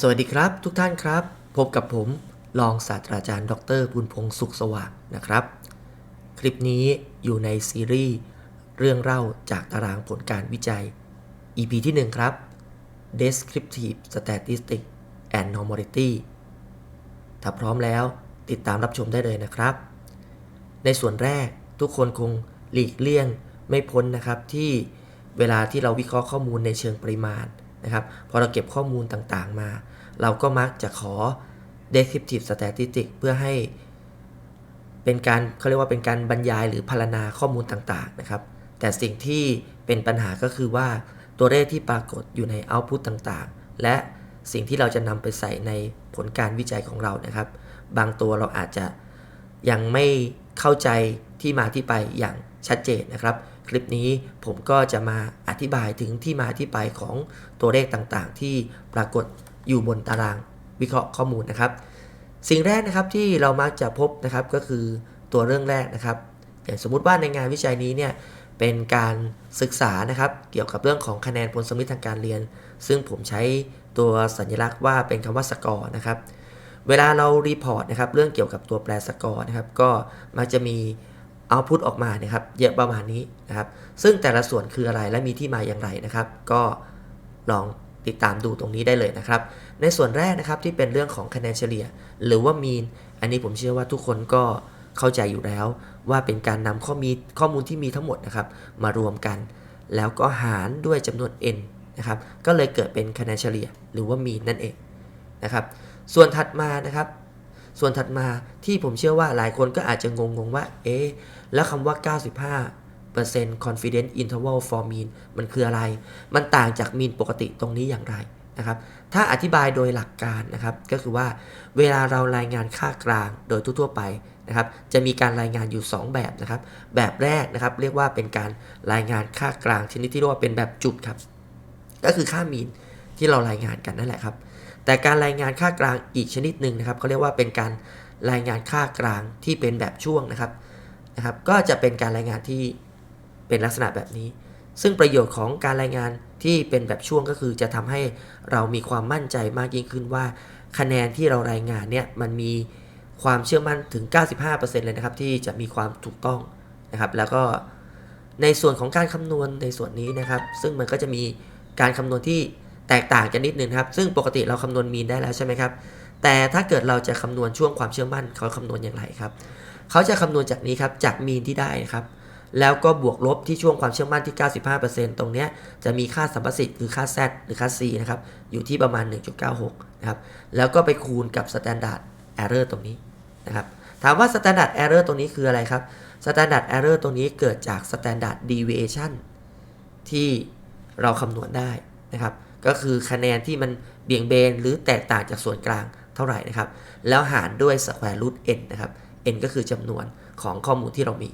สวัสดีครับ ทุกท่านครับ พบกับผมรองศาสตราจารย์ ดรบุญพงศ์สุขสว่างนะครับ คลิปนี้อยู่ในซีรีส์เรื่องเล่าจากตารางผลการวิจัย EP ที่ 1 ครับ Descriptive Statistics and Normality ถ้าพร้อมแล้วติดตามรับชมได้เลยนะครับ ในส่วนแรกทุกคนคงหลีกเลี่ยงไม่พ้นนะครับที่เวลาที่เราวิเคราะห์ข้อมูลในเชิงปริมาณ นะครับพอเราเก็บข้อมูลต่างๆมา เราก็มักจะขอ descriptive statistics เพื่อให้เป็นการเขาเรียกว่าเป็นการบรรยายหรือพรรณนาข้อมูลต่างๆนะครับ แต่สิ่งที่เป็นปัญหาก็คือว่าตัวเลขที่ปรากฏอยู่ใน output ต่างๆ และสิ่งที่เราจะนำไปใส่ในผลการวิจัยของเรานะครับ บางตัวเราอาจจะยังไม่เข้าใจที่มาที่ไปอย่างชัดเจนนะครับ ลิปนี้ผมก็จะมาอธิบายถึงที่มาที่ไปของตัวเลขต่างๆ ที่ปรากฏอยู่บนตารางวิเคราะห์ข้อมูลนะครับ สิ่งแรกนะครับที่เรามักจะพบนะครับก็คือตัวเรื่องแรกนะครับ อย่างสมมุติว่าในงานวิจัยนี้เนี่ยเป็นการศึกษานะครับ เกี่ยวกับเรื่องของคะแนนผลสมมติทางการเรียน ซึ่งผมใช้ตัวสัญลักษณ์ว่าเป็นคำว่าสกอร์นะครับ เวลาเรารีพอร์ตนะครับเรื่องเกี่ยวกับตัวแปรสกอร์นะครับ ก็มักจะมี เอาพุตออกมานะครับเยอะประมาณนี้นะครับ ซึ่งแต่ละส่วนคืออะไรและมีที่มาอย่างไรนะครับ ก็ลองติดตามดูตรงนี้ได้เลยนะครับ ในส่วนแรกนะครับที่เป็นเรื่องของคะแนนเฉลี่ย หรือว่ามีน อันนี้ผมเชื่อว่าทุกคนก็เข้าใจอยู่แล้ว ว่าเป็นการนำข้อมีข้อมูลที่มีทั้งหมดนะครับ มารวมกัน แล้วก็หารด้วยจำนวน n นะครับ ก็เลยเกิดเป็นคะแนนเฉลี่ย หรือว่ามีนนั่นเองนะครับ ส่วนถัดมานะครับ ส่วนถัดมาที่ผมเชื่อว่าหลายคนก็อาจจะงงๆว่า เอ๊ะ แล้วคำว่า 95% confidence interval for mean มันคืออะไร มันต่างจาก mean ปกติตรงนี้อย่างไรนะครับ ถ้าอธิบายโดยหลักการนะครับ ก็คือว่าเวลาเรารายงานค่ากลางโดยทั่วๆไปนะครับ จะมีการรายงานอยู่ 2 แบบนะครับ แบบแรกนะครับเรียกว่าเป็นการรายงานค่ากลางชนิดที่เรียกว่าเป็นแบบจุดครับ ก็คือค่ามีนที่เรารายงานกันนั่นแหละครับ แต่การรายงานค่ากลางอีกชนิดหนึ่งนะครับเขาเรียกว่าเป็นการรายงานค่ากลางที่เป็นแบบช่วงนะครับ นะครับก็จะเป็นการรายงานที่เป็นลักษณะแบบนี้ ซึ่งประโยชน์ของการรายงานที่เป็นแบบช่วงก็คือจะทำให้เรามีความมั่นใจมากยิ่งขึ้นว่า คะแนนที่เรารายงานเนี่ยมันมีความเชื่อมั่นถึง 95%เลยนะครับที่จะมีความถูกต้องนะครับ แล้วก็ในส่วนของการคำนวณในส่วนนี้นะครับ ซึ่งมันก็จะมีการคำนวณที่แตกต่างกันนิดนึงครับ ซึ่งปกติเราคำนวณมีนได้แล้วใช่ไหมครับ แต่ถ้าเกิดเราจะคำนวณช่วงความเชื่อมั่นเขาคำนวณอย่างไรครับ เขาจะคำนวณจากนี้ครับ จากมีนที่ได้ครับ แล้วก็บวกลบที่ช่วงความเชื่อมั่นที่ 95%ตรงเนี้จะมีค่าสัมประสิทธิ์คือค่า z หรือค่า c นะครับ อยู่ที่ประมาณ 1.96 นะครับ แล้วก็ไปคูณกับ standard error ตรงนี้นะครับ ถามว่า standard error ตรงนี้คืออะไรครับ standard error ตรงนี้เกิดจาก standard deviation ที่เราคำนวณได้นะครับ ก็คือคะแนนที่มันเบี่ยงเบนหรือแตกต่างจากส่วนกลางเท่าไหร่นะครับ แล้วหารด้วย square root n นะครับ n ก็คือจำนวนของข้อมูลที่เรามี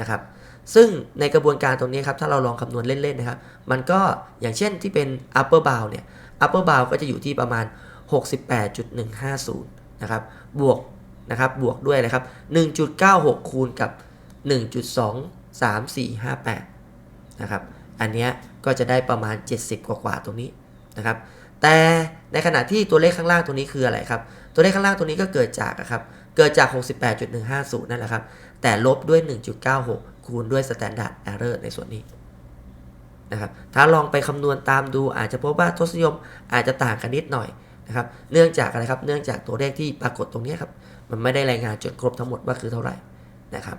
นะครับ ซึ่งในกระบวนการตรงนี้ครับ ถ้าเราลองคำนวณเล่น ๆ นะครับ มันก็อย่างเช่นที่เป็น upper bound เนี่ย upper bound ก็จะอยู่ที่ประมาณ 68.150 นะครับ บวกนะครับ บวกด้วยนะครับ 1.96 คูณกับ 1.23458 นะครับ อันเนี้ยก็จะได้ประมาณ 70 กว่าๆตรงนี้นะครับ แต่ในขณะที่ตัวเลขข้างล่างตรงนี้คืออะไรครับ ตัวเลขข้างล่างตรงนี้ก็เกิดจากครับ เกิดจาก 68.150 นั่นแหละครับ แต่ลบด้วย 1.96 คูณด้วย standard error ในส่วนนี้นะครับ ถ้าลองไปคำนวณตามดูอาจจะพบว่าทศนิยมอาจจะต่างกันนิดหน่อยนะครับ เนื่องจากอะไรครับ เนื่องจากตัวเลขที่ปรากฏตรงนี้ครับ มันไม่ได้รายงานจนครบทั้งหมดว่าคือเท่าไหร่นะครับ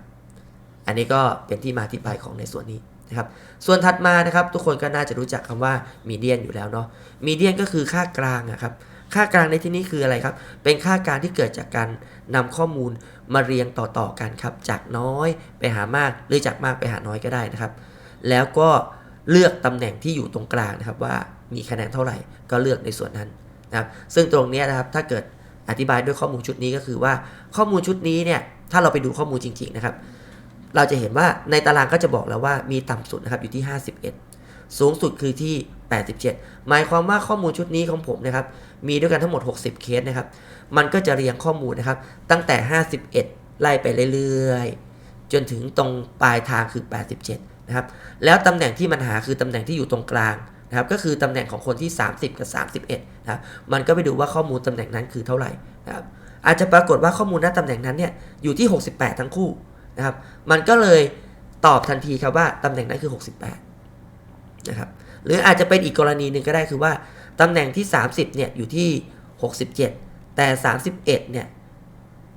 อันนี้ก็เป็นที่มาที่ไปของในส่วนนี้นะครับ ส่วนถัดมานะครับ ทุกคนก็น่าจะรู้จักคำว่ามีเดียนอยู่แล้วเนาะ มีเดียนก็คือค่ากลางนะครับ ค่ากลางในที่นี้คืออะไรครับ เป็นค่ากลางที่เกิดจากการนำข้อมูลมาเรียงต่อๆกันครับ จากน้อยไปหามากหรือจากมากไปหาน้อยก็ได้นะครับ แล้วก็เลือกตำแหน่งที่อยู่ตรงกลางนะครับว่ามีคะแนนเท่าไหร่ก็เลือกในส่วนนั้นนะครับ ซึ่งตรงนี้นะครับถ้าเกิดอธิบายด้วยข้อมูลชุดนี้ก็คือว่าข้อมูลชุดนี้เนี่ยถ้าเราไปดูข้อมูลจริง ๆนะครับ เราจะเห็นว่าในตารางก็จะบอกแล้วว่ามีต่ำสุดนะครับอยู่ที่ 51 สูงสุดคือที่ 87 หมายความว่าข้อมูลชุดนี้ของผมนะครับ มีด้วยกันทั้งหมด 60 เคสนะครับ มันก็จะเรียงข้อมูลนะครับ ตั้งแต่ 51 ไล่ไปเรื่อยๆ จนถึงตรงปลายทางคือ 87 นะครับ แล้วตำแหน่งที่มันหาคือตำแหน่งที่อยู่ตรงกลางนะครับ ก็คือตำแหน่งของคนที่ 30 กับ 31 นะครับ มันก็ไปดูว่าข้อมูลตำแหน่งนั้นคือเท่าไหร่นะครับ อาจจะปรากฏว่าข้อมูลณตำแหน่งนั้นเนี่ยอยู่ที่ 68 ทั้งคู่นะครับ มันก็เลยตอบทันทีครับว่าตำแหน่งนั้นคือ 68 นะครับหรืออาจจะเป็นอีกกรณีหนึ่งก็ได้คือว่าตำแหน่งที่ 30เนี่ยอยู่ที่ 67 แต่ 31เนี่ย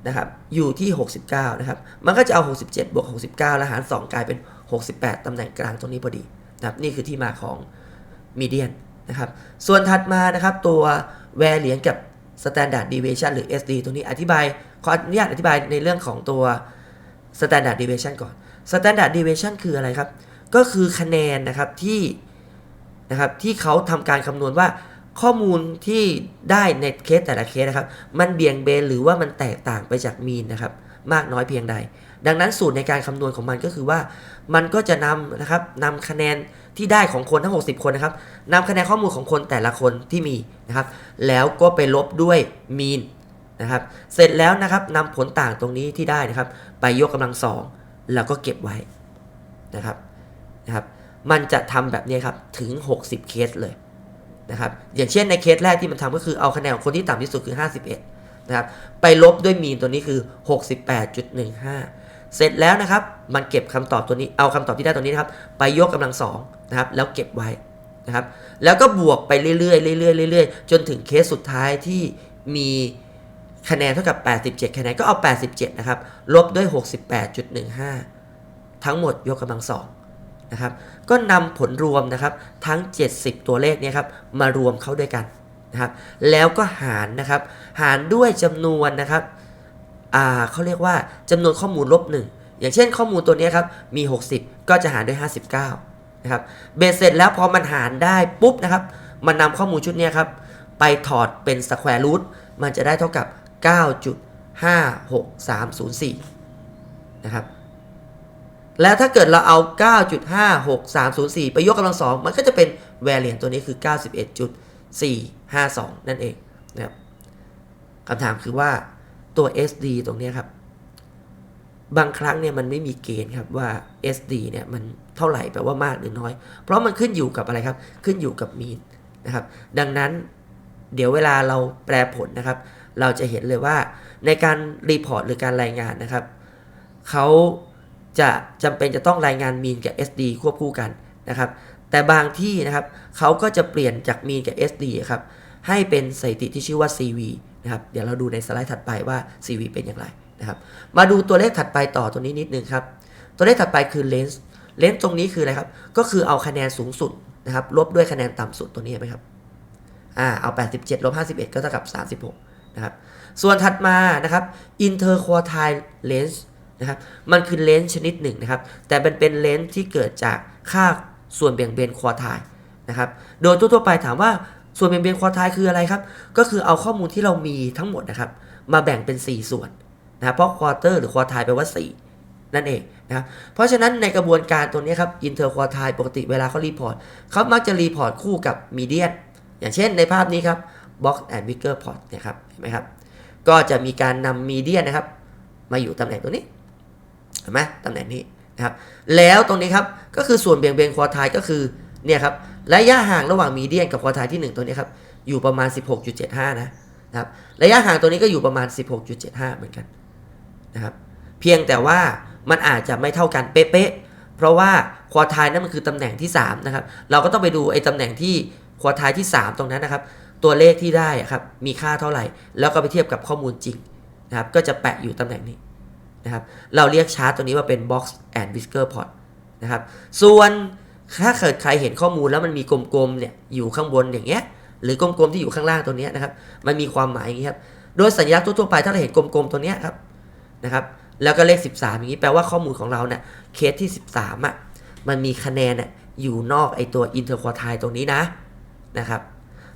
นะครับอยู่ที่ 69นะครับมันก็จะเอา 67 บวก 69 แล้วหาร 2 กลายเป็น 68ตำแหน่งกลางตรงนี้พอดีนะครับนี่คือที่มาของมีเดียนนะครับส่วนถัดมานะครับตัวแวร์เหรียญกับ Standard Deviation หรือ SD ตัวนี้อธิบายขออนุญาตอธิบายในเรื่องของตัว Standard Deviation ก่อน Standard Deviation คืออะไรครับ ก็คือคะแนนนะครับที่นะครับที่เขาทำการคำนวณว่าข้อมูลที่ได้ในเคสแต่ละเคสนะครับ มันเบี่ยงเบนหรือว่ามันแตกต่างไปจากมีนนะครับ มากน้อยเพียงใด ดังนั้นสูตรในการคำนวณของมันก็คือว่า มันก็จะนำนะครับนำคะแนนที่ได้ของคนทั้ง 60 คนนะครับนำคะแนนข้อมูลของคนแต่ละคนที่มีนะครับ แล้วก็ไปลบด้วยมีนนะครับ เสร็จแล้วนะครับนำผลต่างตรงนี้ที่ได้นะครับ ไปยกกำลังสองแล้วก็เก็บไว้นะครับ นะครับ มันจะทำแบบนี้ครับถึง 60 เคสเลยนะครับ อย่างเช่นในเคสแรกที่มันทำก็คือเอาคะแนนของคนที่ต่ำที่สุดคือ 51 นะครับ ไปลบด้วยมีนตัวนี้คือ 68.15 เสร็จแล้วนะครับ มันเก็บคำตอบตัวนี้ เอาคำตอบที่ได้ตัวนี้นะครับ ไปยกกำลังสองนะครับ แล้วเก็บไว้นะครับ แล้วก็บวกไปเรื่อยๆเรื่อยๆเรื่อยๆ จนถึงเคสสุดท้ายที่มีคะแนนเท่ากับ 87 คะแนนก็เอา 87 นะครับ ลบด้วย 68.15 ทั้งหมดยกกำลังสอง นะครับ ก็นำผลรวมนะครับทั้ง 70 ตัวเลขเนี่ยครับมารวมเข้าด้วยกันนะครับ แล้วก็หารนะครับ หารด้วยจำนวนนะครับอ่าเขาเรียกว่าจำนวนข้อมูลลบหนึ่งอย่างเช่นข้อมูลตัวนี้ครับมี 60 ก็จะหารด้วย 59นะครับเบสเสร็จแล้วพอมันหารได้ปุ๊บนะครับมันนำข้อมูลชุดนี้ครับไปถอดเป็นสแควร์รูทมันจะได้เท่ากับ 9.56304นะครับ แล้วถ้าเกิดเราเอา 9.56304 ไปยกกำลังสองมันก็จะเป็นแวรเลียนตัวนี้คือ 91.452 นั่นเองนะครับคำถามคือว่าตัว SD ตรงนี้ครับ บางครั้งเนี่ยมันไม่มีเกณฑ์ครับว่า SD เนี่ยมันเท่าไหร่แปลว่ามากหรือน้อย เพราะมันขึ้นอยู่กับอะไรครับ ขึ้นอยู่กับมีนนะครับ ดังนั้นเดี๋ยวเวลาเราแปลผลนะครับ เราจะเห็นเลยว่าในการรีพอร์ตหรือการรายงานนะครับเขา จะจำเป็นจะต้องรายงานมีนกับ SD ควบคู่กันนะครับ แต่บางที่นะครับเขาก็จะเปลี่ยนจากมีนกับ SD ครับให้เป็นสถิติที่ชื่อว่า CV นะครับเดี๋ยวเราดูในสไลด์ถัดไปว่า CV เป็นอย่างไรนะครับ มาดูตัวเลขถัดไปต่อตัวนี้นิดนึงครับ ตัวเลขถัดไปคือเลนส์เลนส์ตรงนี้คืออะไรครับ ก็คือเอาคะแนนสูงสุดนะครับลบด้วยคะแนนต่ำสุดตัวนี้ไหมครับอ่าเอา 87ลบ51 ก็เท่ากับ 36นะครับส่วนถัดมานะครับ interquartile lens นะครับมันคือเลนส์ชนิดหนึ่งนะครับ แต่เป็นเป็นเลนส์ที่เกิดจากค่าส่วนเบี่ยงเบนควอไทล์นะครับ โดยทั่วๆไปถามว่าส่วนเบี่ยงเบนควอไทล์คืออะไรครับ ก็คือเอาข้อมูลที่เรามีทั้งหมดนะครับ มาแบ่งเป็น 4 ส่วนนะเพราะควอเตอร์หรือควอไทล์แปลว่า 4 นั่นเองนะครับเพราะฉะนั้นในกระบวนการตัวนี้ครับอินเตอร์ควอไทล์ปกติเวลาเขารีพอร์ตเขามักจะรีพอร์ตคู่กับมีเดียนอย่างเช่นในภาพนี้ครับ box and bigger plot เนี่ยครับเห็นไหมครับก็จะมีการนำมีเดียนะครับ มาอยู่ตำแหน่งตัวนี้ เห็นไหมตำแหน่งนี้นะครับแล้วตรงนี้ครับก็คือส่วนเบี่ยงเบนควอไทล์ก็คือเนี่ยครับระยะห่างระหว่างมีเดียนกับควอไทล์ที่ 1 ตัวนี้ครับอยู่ประมาณ 16.75 นะนะครับระยะห่างตัวนี้ก็อยู่ประมาณ 16.75 เหมือนกันนะครับเพียงแต่ว่ามันอาจจะไม่เท่ากันเป๊ะๆเพราะว่าควอไทล์นั่นมันคือตำแหน่งที่3นะครับเราก็ต้องไปดูไอ้ตำแหน่งที่ควอไทล์ที่ 3 ตรงนั้นนะครับตัวเลขที่ได้ครับมีค่าเท่าไหร่ แล้วก็ไปเทียบกับข้อมูลจริงนะครับก็จะแปะอยู่ตำแหน่งนี้ นะครับเราเรียกชาร์ตตัวนี้ว่าเป็น box and whisker plot นะครับส่วนถ้าเกิดใครเห็นข้อมูลแล้วมันมีกลมๆเนี่ยอยู่ข้างบนอย่างเงี้ยหรือกลมๆที่อยู่ข้างล่างตัวนี้นะครับมันมีความหมายอย่างนี้ครับโดยสัญลักษณ์ทั่วๆไปถ้าเราเห็นกลมๆตัวเนี้ยครับนะครับแล้วก็เลข 13 อย่างนี้แปลว่าข้อมูลของเราเนี่ยเคสที่ 13อะมันมีคะแนนเนี่ยอยู่นอกไอตัว interquartile ตรงนี้นะนะครับ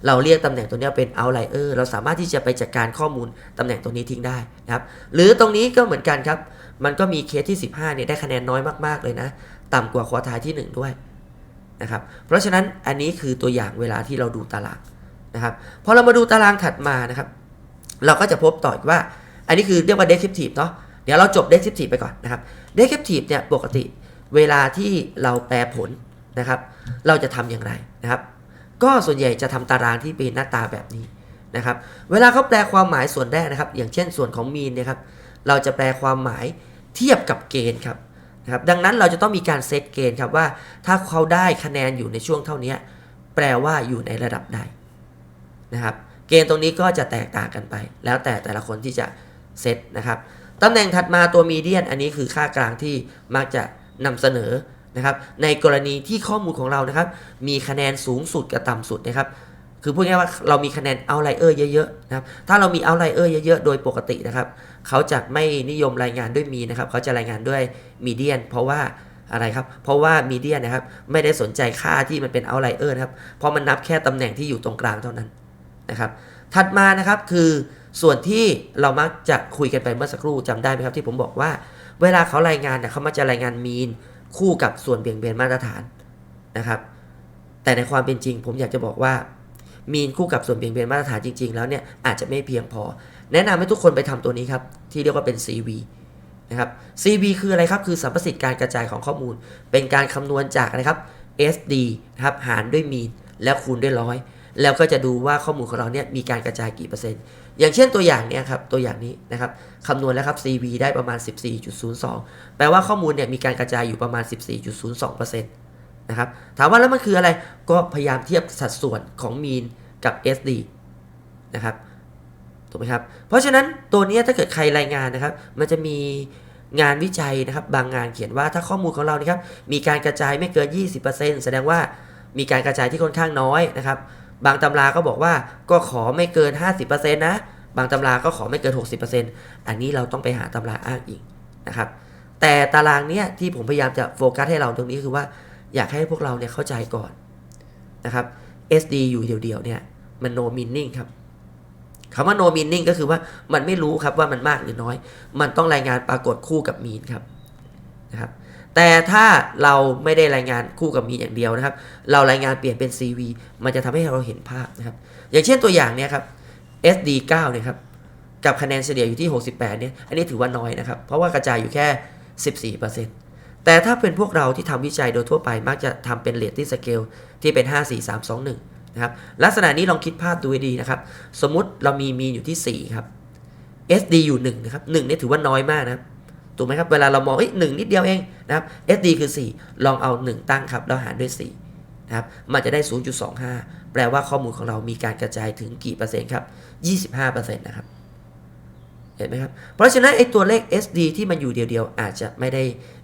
เราเรียกตำแหน่งตัวนี้เป็น outlier เราสามารถที่จะไปจัดการข้อมูลตำแหน่งตัวนี้ทิ้งได้นะครับ หรือตรงนี้ก็เหมือนกันครับ มันก็มีเคสที่ 15เนี่ยได้คะแนนน้อยมากๆเลยนะ ต่ำกว่าควอไทายที่ 1 ด้วยนะครับ เพราะฉะนั้นอันนี้คือตัวอย่างเวลาที่เราดูตารางนะครับ พอเรามาดูตารางถัดมานะครับ เราก็จะพบต่ออีกว่า อันนี้คือเรียกว่า descriptive เนาะ เดี๋ยวเราจบ descriptive ไปก่อนนะครับ descriptive เนี่ยปกติเวลาที่เราแปลผลนะครับ เราจะทำอย่างไรนะครับ ก็ส่วนใหญ่จะทำตารางที่เป็นหน้าตาแบบนี้นะครับ เวลาเขาแปลความหมายส่วนแรกนะครับ อย่างเช่นส่วนของมีนเนี่ยครับ เราจะแปลความหมายเทียบกับเกณฑ์ครับนะครับ ดังนั้นเราจะต้องมีการเซตเกณฑ์ครับว่าถ้าเขาได้คะแนนอยู่ในช่วงเท่านี้แปลว่าอยู่ในระดับใดนะครับ เกณฑ์ตรงนี้ก็จะแตกต่างกันไป แล้วแต่แต่ละคนที่จะเซตนะครับตำแหน่งถัดมาตัวมีเดียนอันนี้คือค่ากลางที่มักจะนำเสนอ นะครับ ในกรณีที่ข้อมูลของเรานะครับ มีคะแนนสูงสุดกับต่ำสุดนะครับคือพูดง่ายว่าเรามีคะแนนเอาไลเออร์เยอะๆนะครับ ถ้าเรามีเอาไลเออร์เยอะๆ โดยปกตินะครับ เขาจะไม่นิยมรายงานด้วยมีนะครับ เขาจะรายงานด้วยมีเดียน เพราะว่าอะไรครับ เพราะว่ามีเดียนนะครับไม่ได้สนใจค่าที่มันเป็นเอาไลเออร์นะครับ เพราะมันนับแค่ตำแหน่งที่อยู่ตรงกลางเท่านั้นนะครับ ถัดมานะครับคือส่วนที่เรามักจะคุยกันไปเมื่อสักครู่จำได้ไหมครับที่ผมบอกว่า เวลาเขารายงานเนี่ยเขามักจะรายงานมีน คู่กับส่วนเบี่ยงเบนมาตรฐานนะครับ แต่ในความเป็นจริง ผมอยากจะบอกว่า มีนคู่กับส่วนเบี่ยงเบนมาตรฐานจริง ๆ แล้วเนี่ยอาจจะไม่เพียงพอ แนะนำให้ทุกคนไปทำตัวนี้ครับ ที่เรียกว่าเป็น CV นะครับ CV คืออะไรครับ คือสัมประสิทธิ์การกระจายของข้อมูล เป็นการคำนวณจากนะไรครับ SD นะครับหารด้วยมีนแล้วคูณด้วยร้อยแล้วก็จะดูว่าข้อมูลของเราเนี่ยมีการกระจายกี่เปอร์เซ็นต์ อย่างเช่นตัวอย่างเนี่ยครับตัวอย่างนี้นะครับคำนวณแล้วครับ CV ได้ประมาณ 14.02 แปลว่าข้อมูลเนี่ยมีการกระจายอยู่ประมาณ 14.02%นะครับถามว่าแล้วมันคืออะไรก็พยายามเทียบสัดส่วนของมีนกับ SD นะครับถูกไหมครับเพราะฉะนั้นตัวนี้ถ้าเกิดใครรายงานนะครับ มันจะมีงานวิจัยนะครับ บางงานเขียนว่าถ้าข้อมูลของเรานะครับมีการกระจายไม่เกิน 20%แสดงว่ามีการกระจายที่ค่อนข้างน้อยนะครับ บางตำราก็บอกว่าก็ขอไม่เกิน 50%นะ บางตำราก็ขอไม่เกิน 60%อันนี้เราต้องไปหาตำราอ้างอีกนะครับ แต่ตารางเนี้ยที่ผมพยายามจะโฟกัสให้เราตรงนี้คือว่าอยากให้พวกเราเนี่ยเข้าใจก่อนนะครับ SD อยู่เดียวๆเนี่ยมัน no meaning ครับคำว่า no meaning ก็คือว่ามันไม่รู้ครับว่ามันมากหรือน้อย มันต้องรายงานปรากฏคู่กับมีนครับนะครับ แต่ถ้าเราไม่ได้รายงานคู่กับมีอย่างเดียวนะครับ เรารายงานเปลี่ยนเป็น CV มันจะทำให้เราเห็นภาพนะครับ อย่างเช่นตัวอย่างเนี่ยครับ SD 9 เนี่ยครับกับคะแนนเฉลี่ยอยู่ที่ 68 เนี่ย อันนี้ถือว่าน้อยนะครับ เพราะว่ากระจายอยู่แค่ 14%แต่ถ้าเป็นพวกเราที่ทำวิจัยโดยทั่วไปมักจะทำเป็นเรตติ้งสเกลที่เป็น 5 4 3 2 1 นะครับ ลักษณะนี้ลองคิดภาพดูให้ดีนะครับ สมมุติเรามีมีอยู่ที่ 4 ครับ SD อยู่1นะครับ1เนี่ยถือว่าน้อยมากนะครับ ถูกไหมครับ เวลาเรามองเอ้ยหนึ่งนิดเดียวเองนะครับ SD คือ 4 ลองเอา 1 ตั้งครับ แล้วหารด้วย 4 นะครับ มันจะได้ 0.25 แปลว่าข้อมูลของเรามีการกระจายถึงกี่เปอร์เซ็นต์ครับ 25%นะครับ เห็นไหมครับ เพราะฉะนั้นไอ้ตัวเลข SD ที่มันอยู่เดียวๆ อาจจะไม่ได้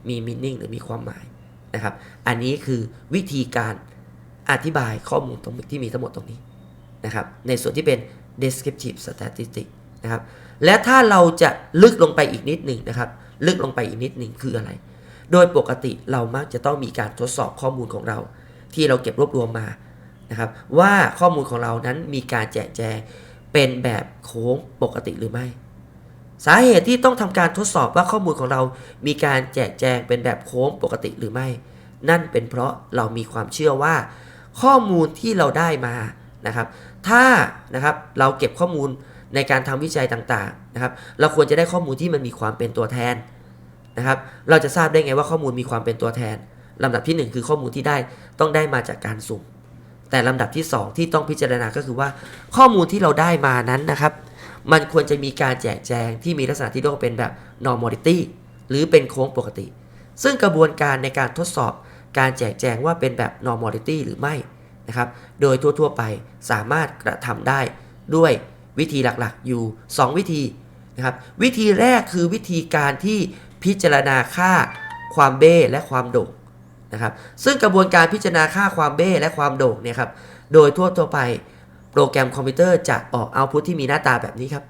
มี meaning หรือมีความหมายนะครับ อันนี้คือวิธีการอธิบายข้อมูลตรงที่มีทั้งหมดตรงนี้นะครับ ในส่วนที่เป็น descriptive statistics นะครับ และถ้าเราจะลึกลงไปอีกนิดหนึ่งนะครับ ลึกลงไปอีกนิดหนึ่งคืออะไร โดยปกติเรามักจะต้องมีการทดสอบข้อมูลของเรา ที่เราเก็บรวบรวมมานะครับ ว่าข้อมูลของเรานั้นมีการแจกแจงเป็นแบบโค้งปกติหรือไม่ สาเหตุที่ต้องทำการทดสอบว่าข้อมูลของเรา มีการแจกแจงเป็นแบบโค้งปกติหรือไม่ นั่นเป็นเพราะเรามีความเชื่อว่า ข้อมูลที่เราได้มานะครับ ถ้านะครับเราเก็บข้อมูล ในการทำวิจัยต่างๆนะครับ เราควรจะได้ข้อมูลที่มันมีความเป็นตัวแทนนะครับ เราจะทราบได้ไงว่าข้อมูลมีความเป็นตัวแทนลำดับที่ 1 คือข้อมูลที่ได้ต้องได้มาจากการสุ่ม แต่ลำดับที่ 2 ที่ต้องพิจารณาก็คือว่า ข้อมูลที่เราได้มานั้นนะครับ มันควรจะมีการแจกแจงที่มีลักษณะที่เรียกว่าเป็นแบบ normality หรือเป็นโค้งปกติ ซึ่งกระบวนการในการทดสอบการแจกแจงว่าเป็นแบบ normality หรือไม่นะครับ โดยทั่วๆไปสามารถกระทำได้ด้วย วิธีหลักๆอยู่ 2 วิธีนะครับวิธีแรกคือวิธีการที่พิจารณาค่าความเบ้และความโด่งนะครับซึ่งกระบวนการพิจารณาค่าความเบ้และความโด่งเนี่ยครับโดยทั่วๆไปโปรแกรมคอมพิวเตอร์จะออกเอาพุทที่มีหน้าตาแบบนี้ครับ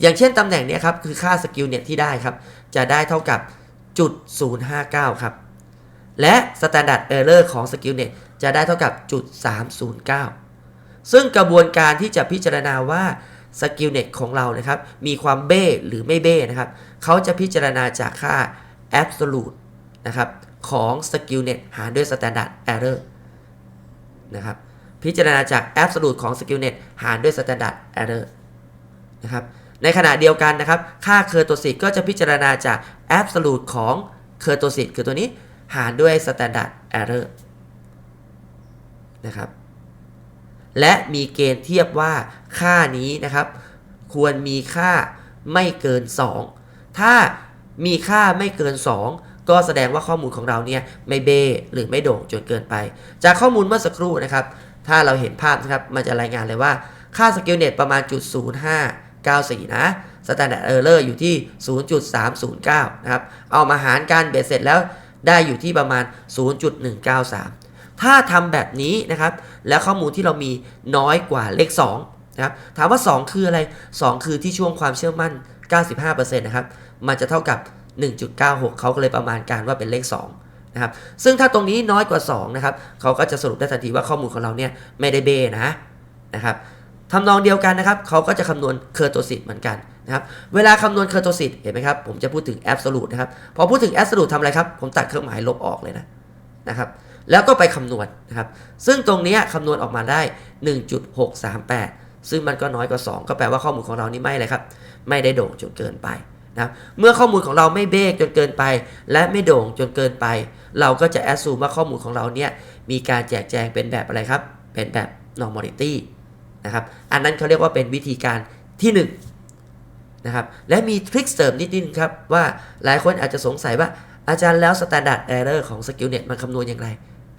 อย่างเช่นตำแหน่งเนี้ครับคือค่าสกิลเน็ตที่ได้ครับจะได้เท่ากับจุด059ครับและ Standard Error ของสกิลเน็ตจะได้เท่ากับจุด309 ซึ่งกระบวนการที่จะพิจารณาว่า สกิลเน็ตของเรานะครับ มีความเบ้หรือไม่เบ้นะครับ เขาจะพิจารณาจากค่า absolute นะครับของ skill net หารด้วย standard error นะครับ พิจารณาจาก absolute ของ skill net หารด้วย standard error นะครับในขณะเดียวกันนะครับ ค่า kurtosis ก็จะพิจารณาจาก absolute ของ kurtosis คือตัวนี้หารด้วย standard error นะครับ และมีเกณฑ์เทียบว่าค่านี้นะครับ ควรมีค่าไม่เกิน 2 ถ้ามีค่าไม่เกิน 2 ก็แสดงว่าข้อมูลของเราเนี่ยไม่เบ้หรือไม่โด่งจนเกินไป จากข้อมูลเมื่อสักครู่นะครับ ถ้าเราเห็นภาพนะครับมันจะรายงานเลยว่าค่าสกิลเน็ตประมาณจุด0594 นะสแตนดาร์ดเออร์เลอร์อยู่ที่ 0.309 นะครับ เอามาหารกันเบ็ดเสร็จแล้วได้อยู่ที่ประมาณ 0.193 ถ้าทำแบบนี้นะครับ แล้วข้อมูลที่เรามีน้อยกว่าเลข2นะครับถามว่า 2 คืออะไร 2 คือที่ช่วงความเชื่อมั่น 95%นะครับมันจะเท่ากับ 1.96 เขาก็เลยประมาณการว่าเป็นเลข2นะครับซึ่งถ้าตรงนี้น้อยกว่า2นะครับเขาก็จะสรุปได้ทันทีว่าข้อมูลของเราเนี่ยไม่ได้เบนะนะครับทำนองเดียวกันนะครับเขาก็จะคำนวณเคอร์โตซิตเหมือนกันนะครับเวลาคำนวณเคอร์โตซิตเห็นไหมครับผมจะพูดถึงแอบสูตนะครับพอพูดถึงแอบสูตทำอะไรครับ ผมตัดเครื่องหมายลบออกเลยนะนะครับ แล้วก็ไปคำนวณนะครับ ซึ่งตรงนี้คำนวณออกมาได้ 1.638 ซึ่งมันก็น้อยกว่า 2 ก็แปลว่าข้อมูลของเรานี่ไม่เลยครับ ไม่ได้โด่งจนเกินไปนะครับเมื่อข้อมูลของเราไม่เบกจนเกินไป และไม่โด่งจนเกินไป เราก็จะแอดซูมว่าข้อมูลของเราเนี่ยมีการแจกแจงเป็นแบบอะไรครับ เป็นแบบ normality นะครับ อันนั้นเขาเรียกว่าเป็นวิธีการที่ 1 นะครับ และมีทริคเสริมนิดนึงครับ ว่าหลายคนอาจจะสงสัยว่าอาจารย์แล้ว standard error ของ skillnet มันคำนวณอย่างไร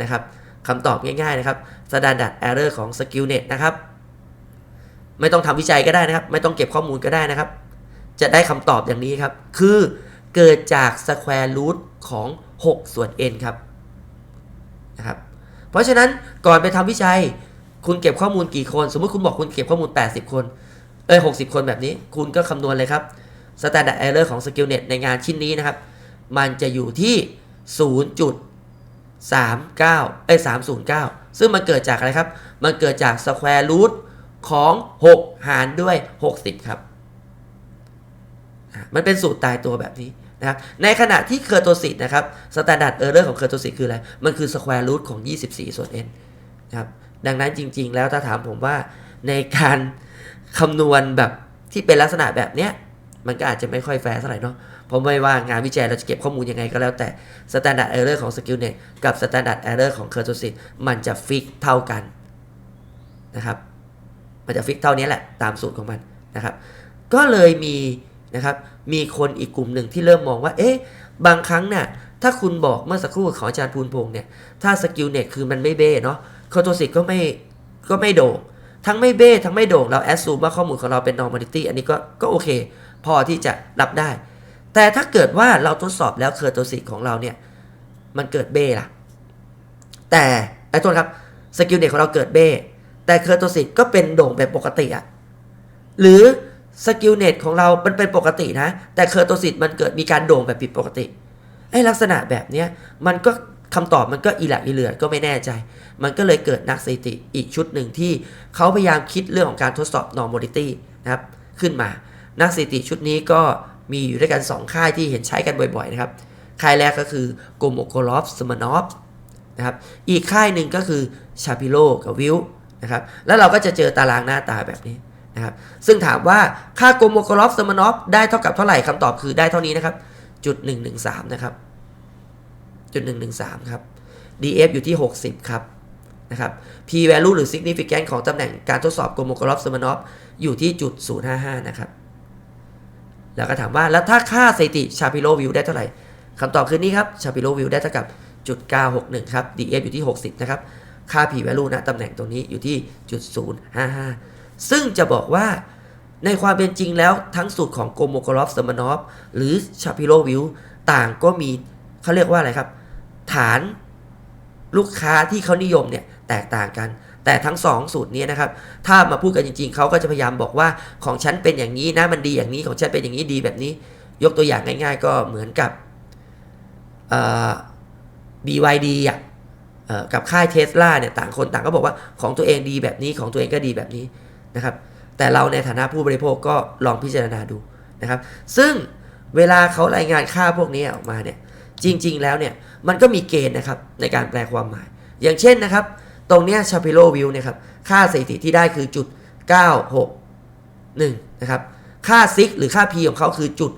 นะครับคำตอบง่ายๆนะครับ standard error ของ skillnet นะครับ ไม่ต้องทำวิจัยก็ได้นะครับ ไม่ต้องเก็บข้อมูลก็ได้นะครับ จะได้คำตอบอย่างนี้ครับ คือเกิดจาก square root ของ 6 ส่วน n ครับนะครับ เพราะฉะนั้นก่อนไปทำวิจัย คุณเก็บข้อมูลกี่คน สมมติคุณบอกคุณเก็บข้อมูล 80 คนเอ้ย60 คนแบบนี้ คุณก็คำนวณเลยครับ standard error ของ skillnet ในงานชิ้นนี้นะครับ มันจะอยู่ที่ 0. 39เอ้ย309 ซึ่งมันเกิดจากอะไรครับ มันเกิดจาก square root ของ 6 หารด้วย 60 ครับ มันเป็นสูตรตายตัวแบบนี้นะครับ ในขณะที่เคอร์โตซิตนะครับ standard error ของเคอร์โตซิตคืออะไร มันคือ square root ของ 24 ส่วน n นะครับ ดังนั้นจริง ๆ แล้วถ้าถามผมว่าในการคำนวณแบบที่เป็นลักษณะแบบเนี้ย มันก็อาจจะไม่ค่อยแฟร์เท่าไหร่เนาะ ราะไม่ว่างานวิจัยเราจะเก็บข้อมูลยังไงก็แล้วแต่ standard error ของ skillnet กับ standard error ของ c u r t o s i t มันจะฟิกเท่ากันนะครับ มันจะฟิกเท่านี้แหละตามสูตรของมันนะครับ ก็เลยมีนะครับมีคนอีกกลุ่มหนึ่งที่เริ่มมองว่า เอ๊ะ บางครั้งเนี่ยถ้าคุณบอกเมื่อสักครู่ของอาจารย์ภูนพงษ์เนี่ย ถ้าสกิลเน็ตคือมันไม่เบ้เนาะคอโตซิตก็ไม่ก็ไม่โด่ง ทั้งไม่เบ้ทั้งไม่โด่ง เราแอดซูมว่าข้อมูลของเราเป็น normality อันนี้ก็ก็โอเค พอที่จะรับได้ แต่ถ้าเกิดว่าเราทดสอบแล้วเคอร์โตซิตของเราเนี่ยมันเกิดเบ้ล่ะ แต่ไอ้ตัวครับสกิลเน็ตของเราเกิดเบ้แต่เคอร์โตซิตก็เป็นโด่งแบบปกติอะหรือสกิลเน็ตของเรา มันเป็นปกตินะ แต่เคอร์โตซิตมันเกิดมีการโด่งแบบผิดปกติ ไอ้ลักษณะแบบเนี้ย มันก็คำตอบมันก็อีหลักอีเหลือก็ไม่แน่ใจ มันก็เลยเกิดนักสถิติอีกชุดหนึ่งที่เขาพยายามคิดเรื่องของการทดสอบ normality นะครับ ขึ้นมา นักสถิติชุดนี้ก็ มีอยู่ด้วยกัน 2 ค่ายที่เห็นใช้กันบ่อยๆนะครับ ค่ายแรกก็คือโกโมโกลอฟสมานอฟนะครับ อีกค่ายหนึ่งก็คือชาพิโลกับวิลนะครับ แล้วเราก็จะเจอตารางหน้าตาแบบนี้นะครับ ซึ่งถามว่าค่าโกโมโกลอฟสมานอฟได้เท่ากับเท่าไหร่คำตอบคือได้เท่านี้นะครับ จุด113นะครับจุด113ครับ DF อยู่ที่ 60 ครับนะครับ P value หรือ significant ของตำแหน่งการทดสอบโกโมโกลอฟสมานอฟอยู่ที่จุด055 นะครับ แล้วก็ถามว่าแล้วถ้าค่าสถิติชาพิโลวิวได้เท่าไหร่คำตอบคือนี้ครับชาพิโลวิวได้เท่ากับจุด961 ครับ DF อยู่ที่ 60 นะครับ ค่า P value ณตำแหน่งตรงนี้อยู่ที่จุด055 ซึ่งจะบอกว่าในความเป็นจริงแล้วทั้งสูตรของโกโมโกลอฟสมานอฟหรือชาพิโลวิวต่างก็มีเขาเรียกว่าอะไรครับ ฐานลูกค้าที่เขานิยมเนี่ยแตกต่างกัน แต่ทั้งสองสูตรนี้นะครับ ถ้ามาพูดกันจริง ๆ เขาก็จะพยายามบอกว่าของฉันเป็นอย่างนี้นะมันดีอย่างนี้ของฉันเป็นอย่างนี้ดีแบบนี้ ยกตัวอย่างง่าย ๆ ก็เหมือนกับ BYD อะกับค่ายเทสลาเนี่ยต่างคนต่างก็บอกว่าของตัวเองดีแบบนี้ของตัวเองก็ดีแบบนี้นะครับ แต่เราในฐานะผู้บริโภคก็ลองพิจารณาดูนะครับ ซึ่งเวลาเขารายงานค่าพวกนี้ออกมาเนี่ยจริง ๆ แล้วเนี่ยมันก็มีเกณฑ์นะครับในการแปลความหมาย อย่างเช่นนะครับ ตรงเนี้ยชาพิโลวิวเนี่ยครับค่าสถิติที่ได้คือจุด 961นะครับค่าซิกหรือค่า P ของเขาคือจุด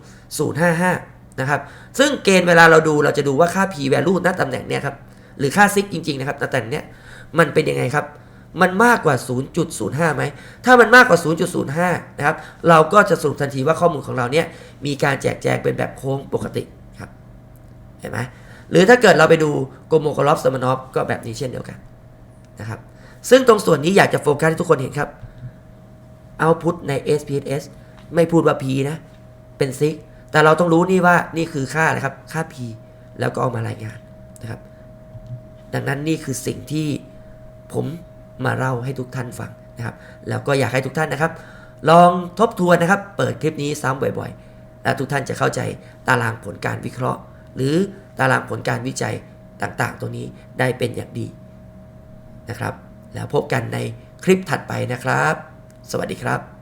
055นะครับซึ่งเกณฑ์เวลาเราดูเราจะดูว่าค่า P value ณตำแหน่งเนี่ยครับหรือค่าซิกจริงๆนะครับณตำแหน่งเนี้ยมันเป็นยังไงครับมันมากกว่า 0.05 ไหม ถ้ามันมากกว่า 0.05 นะครับ เราก็จะสรุปทันทีว่าข้อมูลของเราเนี่ยมีการแจกแจงเป็นแบบโค้งปกติครับ เห็นไหม หรือถ้าเกิดเราไปดูโกโมโคลอฟสมานอฟก็แบบนี้เช่นเดียวกัน นะครับ ซึ่งตรงส่วนนี้อยากจะโฟกัสให้ทุกคนเห็นครับเอาพุทใน SPSS ไม่พูดว่า P นะ เป็นซิกแต่เราต้องรู้นี่ว่านี่คือค่านะครับ ค่า P แล้วก็เอามารายงานนะครับ ดังนั้นนี่คือสิ่งที่ผมมาเล่าให้ทุกท่านฟังนะครับ แล้วก็อยากให้ทุกท่านนะครับ ลองทบทวนนะครับ เปิดคลิปนี้ซ้ำบ่อยๆ และทุกท่านจะเข้าใจตารางผลการวิเคราะห์ หรือตารางผลการวิจัยต่างๆ ตัวนี้ได้เป็นอย่างดี นะครับ แล้วพบกันในคลิปถัดไปนะครับ สวัสดีครับ